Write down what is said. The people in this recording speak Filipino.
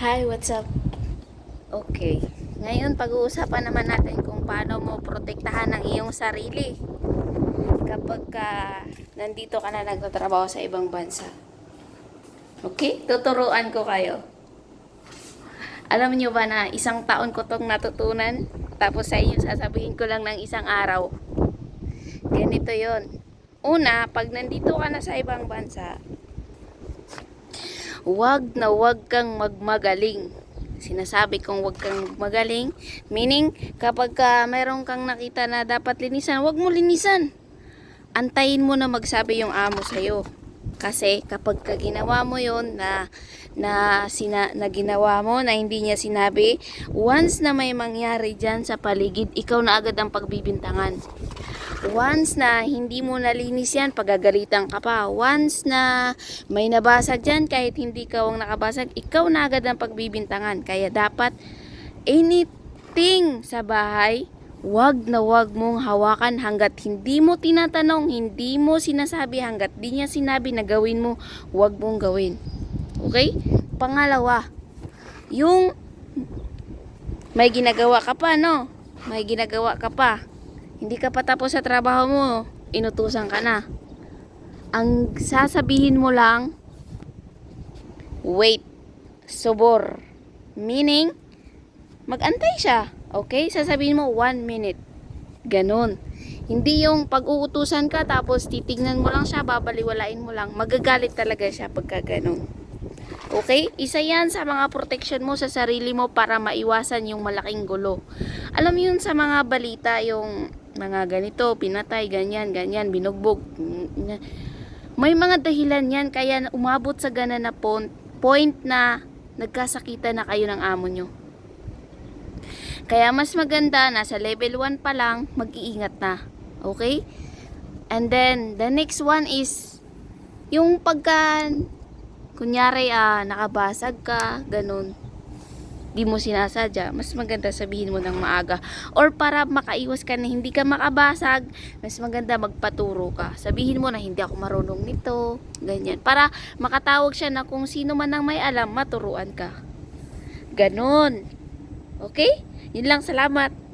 Hi, what's up? Okay. Ngayon, pag-uusapan naman natin kung paano mo protektahan ang iyong sarili kapag ka nandito ka na nagtatrabaho sa ibang bansa. Okay? Tuturuan ko kayo. Alam niyo ba na isang taon ko tong natutunan? Tapos sa inyo sasabihin ko lang ng isang araw. Ganito yon. Una, pag nandito ka na sa ibang bansa, wag na wag kang magmagaling. Sinasabi kong wag kang magmagaling, meaning kapag ka meron kang nakita na dapat linisan, wag mo linisan. Antayin mo na magsabi yung amo sa'yo. Kasi kapag ka ginawa mo yon na na, sina, na ginawa mo na hindi niya sinabi, once na may mangyari dyan sa paligid, ikaw na agad ang pagbibintangan. Once na hindi mo nalinis yan, pagagalitan ka pa. Once na may nabasag dyan, kahit hindi ka ang nakabasag, ikaw na agad ang pagbibintangan. Kaya dapat, anything sa bahay, wag na wag mong hawakan hanggat hindi mo tinatanong, hindi mo sinasabi, hanggat di niya sinabi na gawin mo, wag mong gawin. Okay? Pangalawa, yung may ginagawa ka pa, no? May ginagawa ka pa. Hindi ka pa tapos sa trabaho mo, inutusan ka na. Ang sasabihin mo lang, wait, subor. Meaning, magantay siya. Okay? Sasabihin mo, one minute. Ganon. Hindi yung pag-uutusan ka tapos titignan mo lang siya, babaliwalain mo lang. Magagalit talaga siya pagka ganon. Okay? Isa yan sa mga protection mo sa sarili mo para maiwasan yung malaking gulo. Alam mo yun sa mga balita, yung mga ganito, pinatay, ganyan, ganyan, binugbog. May mga dahilan yan kaya umabot sa gana na point, point na nagkasakita na kayo ng amo nyo. Kaya mas maganda, nasa level 1 pa lang, mag-iingat na. Okay? And then, the next one is, yung pagka, kunyari, ah, nakabasag ka, ganun, di mo sinasadya, mas maganda sabihin mo ng maaga. Or para makaiwas ka na hindi ka makabasag, mas maganda magpaturo ka. Sabihin mo na hindi ako marunong nito, ganyan. Para makatawag siya na kung sino man ang may alam, maturuan ka. Ganon. Okay? Yun lang, salamat.